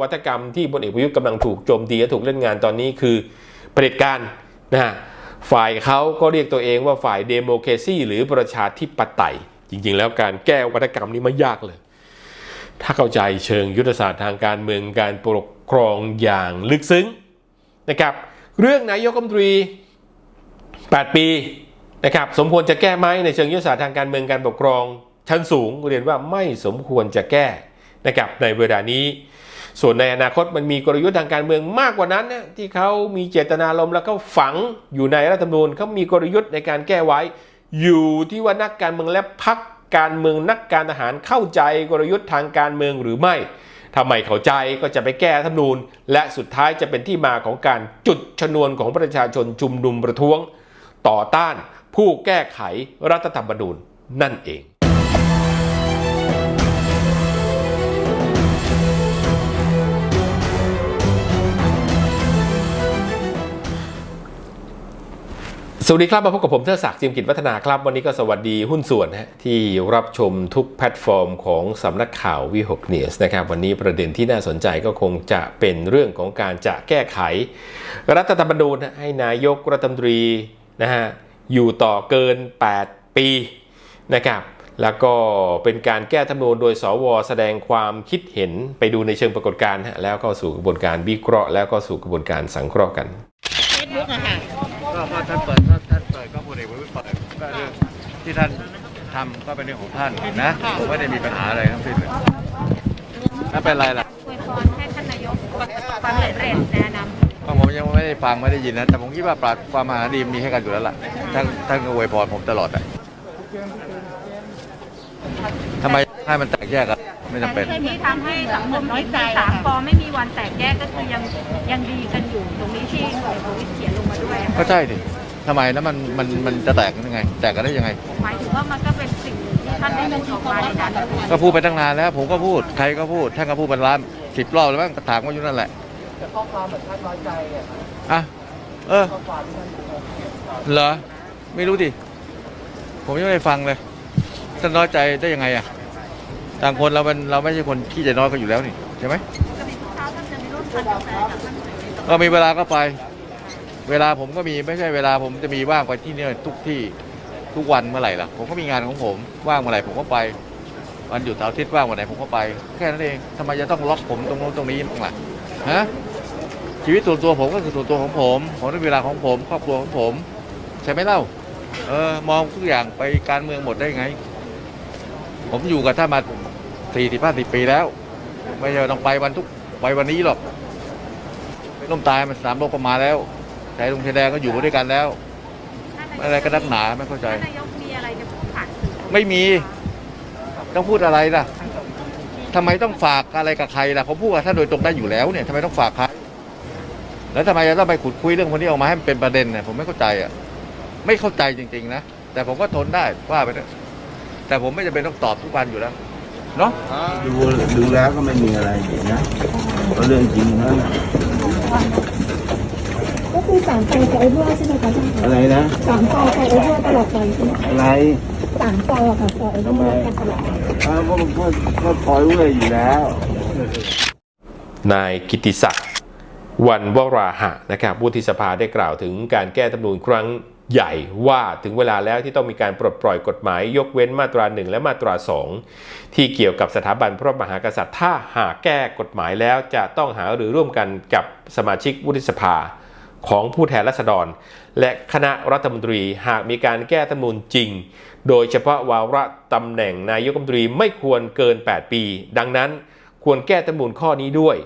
วัฒกรรมที่พลเอกประยุทธ์กำลังถูกโจมตีและถูกเล่นงานตอนนี้คือเผด็จการนะฮะฝ่ายเขาก็เรียกตัวเองว่าฝ่ายเดโมแครซีหรือประชาธิปไตย จริง ๆ แล้วการแก้วัฒกรรมนี้ไม่ยากเลย ถ้าเข้าใจเชิงยุทธศาสตร์ทางการเมืองการปกครองอย่างลึกซึ้งนะครับเรื่องนายกรัฐมนตรี 8 ปีนะครับสมควรจะแก้ไหมในเชิงยุทธศาสตร์ทางการเมืองการปกครองชั้นสูงเรียนว่าไม่สมควรจะแก้นะครับในเวลานี้ ส่วนในอนาคตมันมีกลยุทธ์ทางการเมืองมากกว่านั้นนะที่เขามีเจตนารมณ์แล้วก็ฝังอยู่ในรัฐธรรมนูญเขามีกลยุทธ์ในการแก้ไว้ อยู่ที่ว่านักการเมืองและพักการเมืองนักการทหารเข้าใจกลยุทธ์ทางการเมืองหรือไม่ถ้าไม่เข้าใจก็จะไปแก้รัฐธรรมนูญ และสุดท้ายจะเป็นที่มาของการจุดชนวนของประชาชนชุมนุมประท้วง ต่อต้านผู้แก้ไขรัฐธรรมนูญนั่นเอง สวัสดีครับ มาพบกับผมเทอศักดิ์จิมกิจวัฒนาครับ วันนี้ก็สวัสดีหุ้นส่วนนะฮะที่รับชมทุกแพลตฟอร์มของสำนักข่าววีหกเนียสนะครับ วันนี้ประเด็นที่น่าสนใจก็คงจะเป็นเรื่องของการจะแก้ไข รัฐธรรมนูญให้นายกรัฐมนตรีนะฮะอยู่ต่อเกิน 8 ปีนะครับแล้วก็เป็นการแก้ธรรมนูญโดยสวแสดงความคิดเห็นไปดูในเชิงปรากฏการณ์แล้วก็สู่กระบวนการวิเคราะห์แล้วก็สู่กระบวนการสังเคราะห์กันเฟซบุ๊กอะค่ะก็พอท่านเปิด ที่ท่านทำก็เป็นเรื่องของท่านนะผมไม่ได้มีปัญหาอะไรทั้งสิ้นเลยไม่เป็นไรล่ะอวยพรให้ท่านนายกประสบความสำเร็จในอนาคตก็ผมยังไม่ได้ฟังไม่ได้ยินนะ แต่ผมคิดว่าปราดความมหาดีมีให้กันอยู่แล้วล่ะท่านท่านก็อวยพรผมตลอดอะทำไมให้มันแตกแยกกันไม่จำเป็นที่ทำให้สังคมน้อยใจสามปอไม่มีวันแตกแยกก็คือยังยังดีกันอยู่ตรงนี้ที่พลเอกประวิตรเขียนลงมาด้วยอะก็ใช่ดิ ทำไมแล้วมันมันมันจะแตกกันยังไง แตกกันได้ยังไง หมายถึงว่ามันก็เป็นสิ่งที่ท่านได้พูดออกมาในการประชุมก็พูดไปตั้งนานแล้ว ผมก็พูดใครก็พูดท่านก็พูดเป็นล้านสิบรอบแล้วมั้งถางว่าอยู่นั่นแหละแต่ข้อความเหมือนท่านน้อยใจอะอะเออเหรอไม่รู้ดิผมยังไม่ได้ฟังเลยท่านน้อยใจได้ยังไงอะต่างคนเราเป็นเราไม่ใช่คนขี้ใจน้อยกันอยู่แล้วนี่ใช่ไหมปกติทุกเช้าท่านจะมีร่วมทานกาแฟกับท่านก็มีเวลาก็ไป เวลาผมก็มีไม่ใช่เวลาผมจะมีว่างไปที่เนี่ยทุกที่ทุกวันเมื่อไหร่ล่ะ ผมก็มีงานของผมว่างเมื่อไหร่ผมก็ไป วันหยุดเสาร์อาทิตย์ว่างวันไหนผมก็ไป แค่นั้นเองทำไมจะต้องล็อกผมตรงโน้นตรงนี้บ้างล่ะฮะชีวิตส่วนตัวผมก็คือส่วนตัวของผมผมต้องเวลาของผมครอบครัวของผม ใช่ไหมเล่าเออมองทุกอย่างไปการเมืองหมดได้ไง ผมอยู่กับท่านมาสี่สิบห้าสิบปีแล้ว ไม่ใช่ต้องไปวันทุกไปวันนี้หรอกไม่ล้มตายมันสามโลกก็มาแล้ว ชายลุงชายแดงก็อยู่มาด้วยกันแล้ว อะไรก็นักหนาไม่เข้าใจ ท่านนายกมีอะไรจะพูดผ่านสื่อไม่มีต้องพูดอะไรล่ะทำไมต้องฝากอะไรกับใครล่ะผมพูดกับท่านโดยตรงได้อยู่แล้วเนี่ยทำไมต้องฝากใครแล้วทำไมจะต้องไปขุดคุยเรื่องคนนี้ออกมาให้มันเป็นประเด็นเนี่ยผมไม่เข้าใจอะ ไม่เข้าใจจริง ๆ นะ แต่ผมก็ทนได้ว่าไปเถอะแต่ผมไม่จำเป็นต้องตอบทุกวันอยู่แล้วเนาะ ดูดูแล้วก็ไม่มีอะไรอยู่นะก็เรื่องจริงนั่นน่ะก็ คือสามปอกับไอ้รั่วใช่ไหมคะท่านอะไรนะสามปอกับไอ้รั่วตลอดไปใช่ไหมอะไรสามปอค่ะปอไอ้รั่วกันตลอดไปอ้าวก็ก็ก็พอรู้เลยอยู่แล้วนายกิติศักดิ์วันวราหะนะครับวุฒิสภาได้กล่าวถึงการแก้ธรรมนูญครั้งใหญ่ว่าถึงเวลาแล้วที่ต้องมีการปลดปล่อยกฎหมาย ยกเว้นมาตรา 1 และมาตรา 2 ที่เกี่ยวกับสถาบันพระมหากษัตริย์ ถ้าหากแก้กฎหมายแล้วจะต้องหาหรือร่วมกันกับสมาชิกวุฒิสภา ของผู้แทนราษฎร และคณะรัฐมนตรีหากมีการแก้ธรรมนูญจริง โดยเฉพาะวาระตำแหน่งนายกรัฐมนตรีไม่ควรเกิน 8 ปี ดังนั้นควรแก้ธรรมนูญข้อนี้ด้วย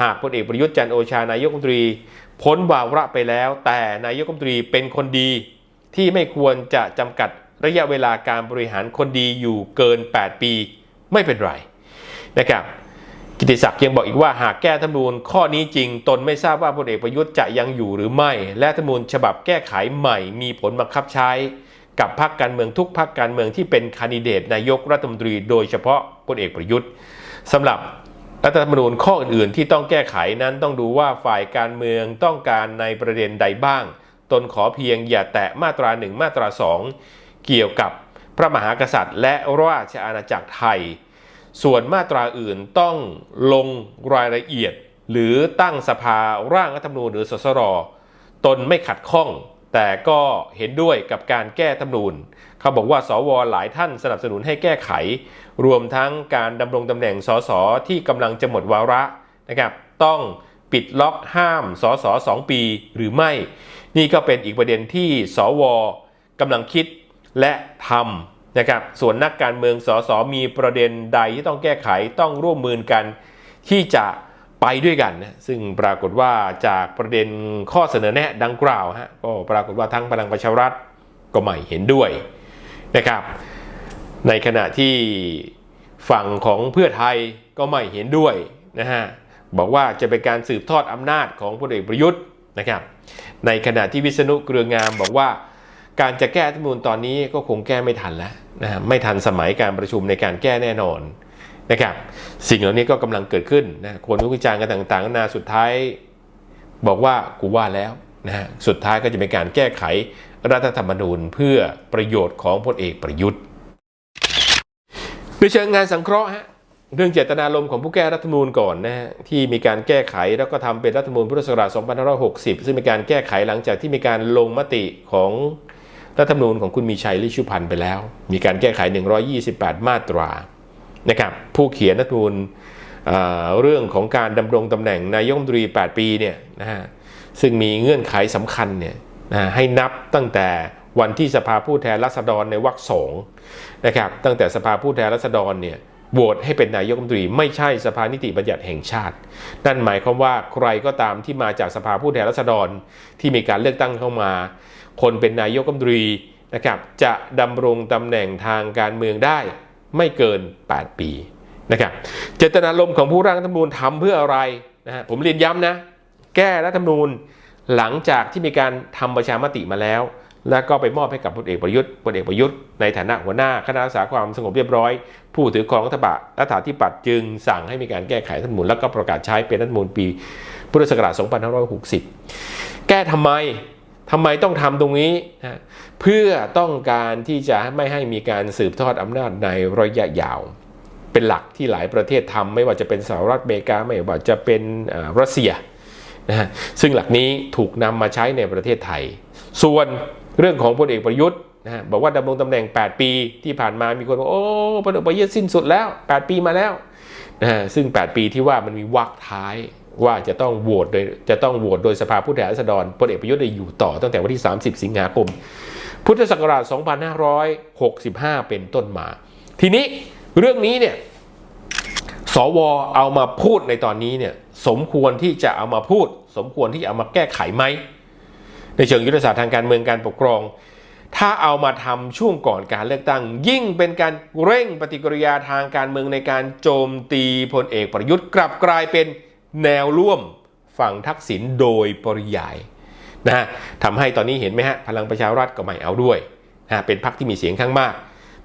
หากพลเอกประยุทธ์จันโอชานายกรัฐมนตรี พ้นวาระไปแล้ว แต่นายกรัฐมนตรีเป็นคนดี ที่ไม่ควรจะจำกัดระยะเวลาการบริหารคนดีอยู่เกิน 8 ปี ไม่เป็นไรนะครับ กิติศักดิ์ยังบอกอีกว่าหากแก้ธรรมนูญข้อนี้จริง ตนไม่ทราบว่าพลเอกประยุทธ์จะยังอยู่หรือไม่ และธรรมนูญฉบับแก้ไขใหม่มีผลบังคับใช้ กับพรรคการเมืองทุกพรรคการเมืองที่เป็นคนดิเดตนายกรัฐมนตรี โดยเฉพาะพลเอกประยุทธ์สำหรับรัฐธรรมนูญข้ออื่นๆ ที่ต้องแก้ไขนั้นต้องดูว่าฝ่ายการเมืองต้องการในประเด็นใดบ้าง ตนขอเพียงอย่าแตะมาตราหนึ่งมาตราสองเกี่ยวกับพระมหากษัตริย์ และราชอาณาจักรไทย ส่วนมาตราอื่นต้องลงรายละเอียด หรือตั้งสภาร่างรัฐธรรมนูญหรือสสรตนไม่ขัดข้อง แต่ก็เห็นด้วยกับการแก้ธรรมนูญเขาบอกว่าสวหลายท่านสนับสนุนให้แก้ไข รวมทั้งการดำรงตำแหน่งสสที่กำลังจะหมดวาระนะครับ ต้องปิดล็อกห้ามสสสองปีหรือไม่ นี่ก็เป็นอีกประเด็นที่สวกำลังคิดและทำ นะครับส่วนนักการเมืองสสมีประเด็นใดที่ต้องแก้ไขต้องร่วมมือกัน ที่จะไปด้วยกันนะซึ่งปรากฏว่าจากประเด็นข้อเสนอแนะดังกล่าวฮะก็ปรากฏว่าทั้งพลังประชารัฐก็ไม่เห็นด้วยนะครับ ในขณะที่ฝั่งของเพื่อไทยก็ไม่เห็นด้วยนะฮะบอกว่าจะเป็นการสืบทอดอำนาจของพลเอกประยุทธ์นะครับ ในขณะที่วิษณุเกรืองามบอกว่า การจะแก้รัฐธรรมนูญตอนนี้ก็คงแก้ไม่ทันแล้วนะฮะไม่ทันสมัยการประชุมในการแก้แน่นอนนะครับสิ่งเหล่านี้ก็กำลังเกิดขึ้นนะคนวิจารณ์กันต่างๆนานาสุดท้าย บอกว่ากูว่าแล้วนะฮะสุดท้ายก็จะเป็นการแก้ไขรัฐธรรมนูญเพื่อประโยชน์ของพลเอกประยุทธ์ในเชิงงานสังเคราะห์ฮะเรื่องเจตนารมณ์ของผู้แก้รัฐธรรมนูญก่อนนะฮะที่มีการแก้ไขแล้วก็ทำเป็นรัฐธรรมนูญพุทธศักราช 2560 ซึ่งมีการแก้ไขหลังจากที่มีการลงมติของ รัฐธรรมนูญของคุณมีชัยลิชุพันธ์ไปแล้ว มีการแก้ไข 128 มาตรานะครับผู้เขียนรัฐธรรมนูญเรื่องของการดำรงตำแหน่งนายกรัฐมนตรี 8 ปีเนี่ยนะฮะซึ่งมีเงื่อนไขสำคัญเนี่ยนะให้นับตั้งแต่วันที่สภาผู้แทนราษฎรในวรรคสองนะครับตั้งแต่สภาผู้แทนราษฎรเนี่ยโหวตให้เป็นนายกรัฐมนตรี ไม่ใช่สภานิติบัญญัติแห่งชาติ นั่นหมายความว่าใครก็ตามที่มาจากสภาผู้แทนราษฎรที่มีการเลือกตั้งเข้ามา คนเป็นนายกรัฐมนตรีนะครับจะดำรงตำแหน่งทางการเมืองได้ไม่เกิน 8 ปีนะครับเจตนารมณ์ของผู้ร่างรัฐธรรมนูญทำเพื่ออะไรนะฮะผมเรียนย้ำนะ แก้รัฐธรรมนูญหลังจากที่มีการทำประชามติมาแล้ว แล้วก็ไปมอบให้กับพลเอกประยุทธ์พลเอกประยุทธ์ในฐานะหัวหน้าคณะรักษาความสงบเรียบร้อย ผู้ถือครองรัฐบาลรัฐาธิปัตย์จึงสั่งให้มีการแก้ไขรัฐธรรมนูญแล้วก็ประกาศใช้เป็นรัฐธรรมนูญปีพุทธศักราช 2560 แก้ทำไม ทำไมต้องทำตรงนี้นะเพื่อต้องการที่จะไม่ให้มีการสืบทอดอำนาจในระยะยาว เป็นหลักที่หลายประเทศทำไม่ว่าจะเป็นสหรัฐอเมริกาไม่ว่าจะเป็นรัสเซียนะฮะซึ่งหลักนี้ถูกนำมาใช้ในประเทศไทย ส่วนเรื่องของพลเอกประยุทธ์นะฮะบอกว่าดำรงตำแหน่ง 8 ปีที่ผ่านมามีคนบอกโอ้พลเอกประยุทธ์สิ้นสุดแล้ว 8 ปีมาแล้วนะฮะซึ่ง 8 ปีที่ว่ามันมีวรรคท้าย ว่าจะต้องโหวตโดยจะต้องโหวตโดยสภาผู้แทนราษฎรพลเอกประยุทธ์ได้อยู่ต่อตั้งแต่วันที่ 30 สิงหาคม พุทธศักราช 2565 เป็นต้นมา ทีนี้เรื่องนี้เนี่ยสวเอามาพูดในตอนนี้เนี่ยสมควรที่จะเอามาพูด สมควรที่จะเอามาแก้ไขไหม ในเชิงยุทธศาสตร์ทางการเมืองการปกครอง ถ้าเอามาทำช่วงก่อนการเลือกตั้ง ยิ่งเป็นการเร่งปฏิกิริยาทางการเมืองในการโจมตีพลเอกประยุทธ์กลับกลายเป็น แนวร่วมฝั่งทักษิณโดยปริยายนะฮะทำให้ตอนนี้เห็นไหมฮะพลังประชารัฐก็ไม่เอาด้วยนะเป็นพรรคที่มีเสียงข้างมาก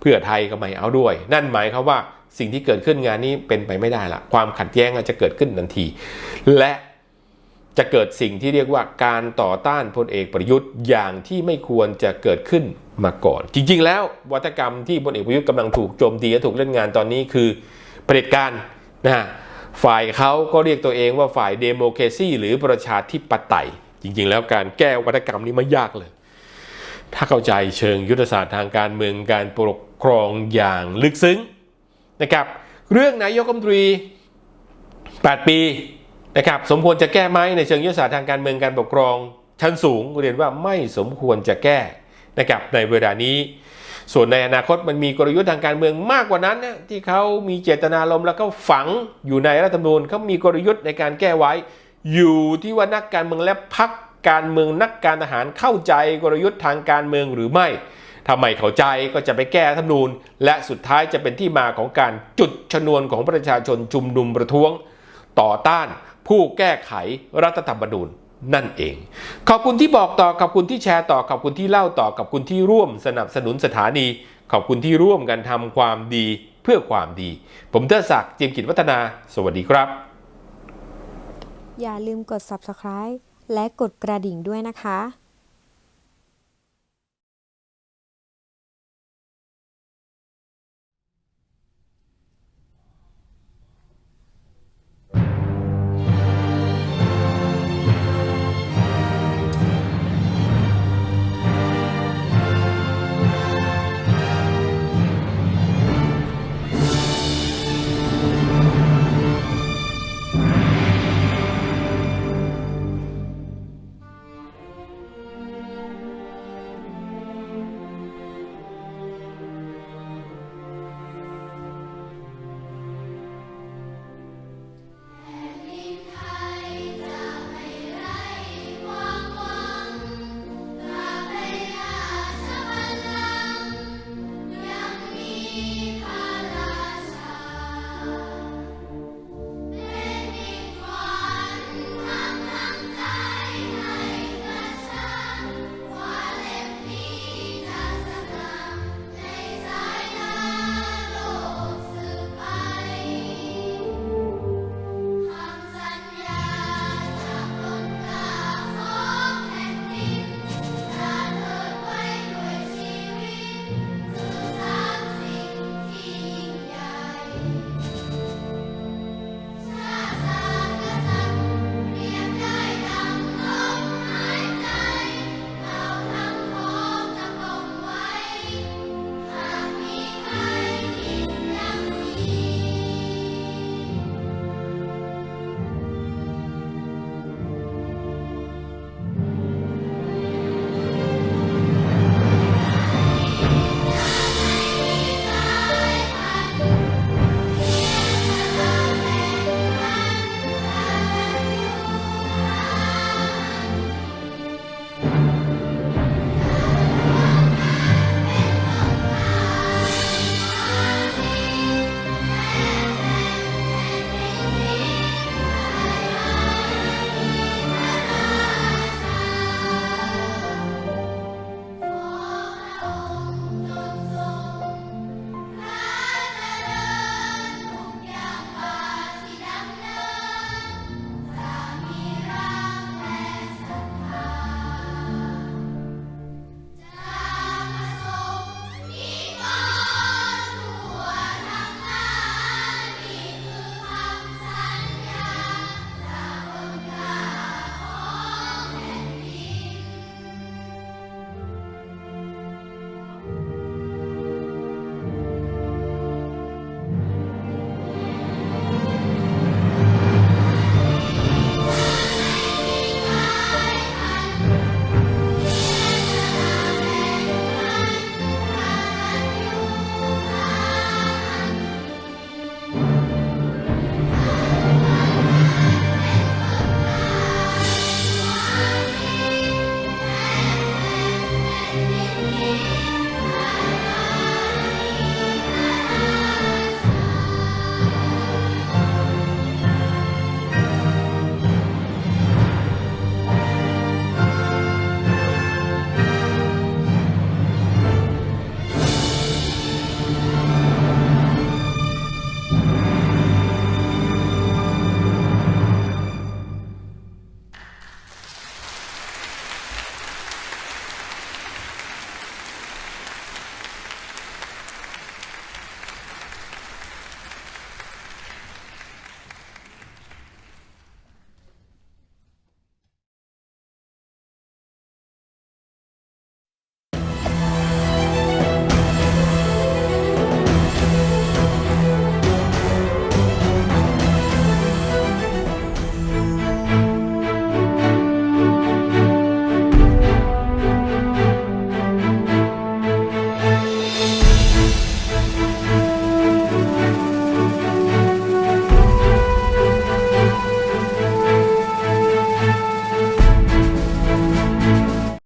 เพื่อไทยก็ไม่เอาด้วย นั่นหมายความว่าสิ่งที่เกิดขึ้นงานนี้เป็นไปไม่ได้ละความขัดแย้งอาจจะเกิดขึ้นทันที และจะเกิดสิ่งที่เรียกว่าการต่อต้านพลเอกประยุทธ์อย่างที่ไม่ควรจะเกิดขึ้นมาก่อน จริง ๆ แล้ววัฒกรรมที่พลเอกประยุทธ์กำลังถูกโจมตีและถูกเล่นงานตอนนี้คือเผด็จการนะฮะ ฝ่ายเขาก็เรียกตัวเองว่าฝ่ายเดโมแครซีหรือประชาธิปไตย จริง ๆ แล้วการแก้วัฒกรรมนี้ไม่ยากเลย ถ้าเข้าใจเชิงยุทธศาสตร์ทางการเมืองการปกครองอย่างลึกซึ้งนะครับ เรื่องนายกรัฐมนตรี 8 ปีนะครับสมควรจะแก้ไหมในเชิงยุทธศาสตร์ทางการเมืองการปกครองชั้นสูงเรียนว่าไม่สมควรจะแก้นะครับในเวลานี้ ส่วนในอนาคตมันมีกลยุทธ์ทางการเมืองมากกว่านั้นนะที่เขามีเจตนารมณ์แล้วก็ฝังอยู่ในรัฐธรรมนูญเขามีกลยุทธ์ในการแก้ไว้ อยู่ที่ว่านักการเมืองและพักการเมืองนักการทหารเข้าใจกลยุทธ์ทางการเมืองหรือไม่ถ้าไม่เข้าใจก็จะไปแก้รัฐธรรมนูญ และสุดท้ายจะเป็นที่มาของการจุดชนวนของประชาชนชุมนุมประท้วง ต่อต้านผู้แก้ไขรัฐธรรมนูญ นั่นเอง ขอบคุณที่บอกต่อขอบคุณที่แชร์ต่อขอบคุณที่เล่าต่อขอบคุณที่ร่วมสนับสนุนสถานี ขอบคุณที่ร่วมกันทำความดีเพื่อความดี ผมเทอศักดิ์เจียมกิจวัฒนา สวัสดีครับ อย่าลืมกด subscribe และกดกระดิ่งด้วยนะคะ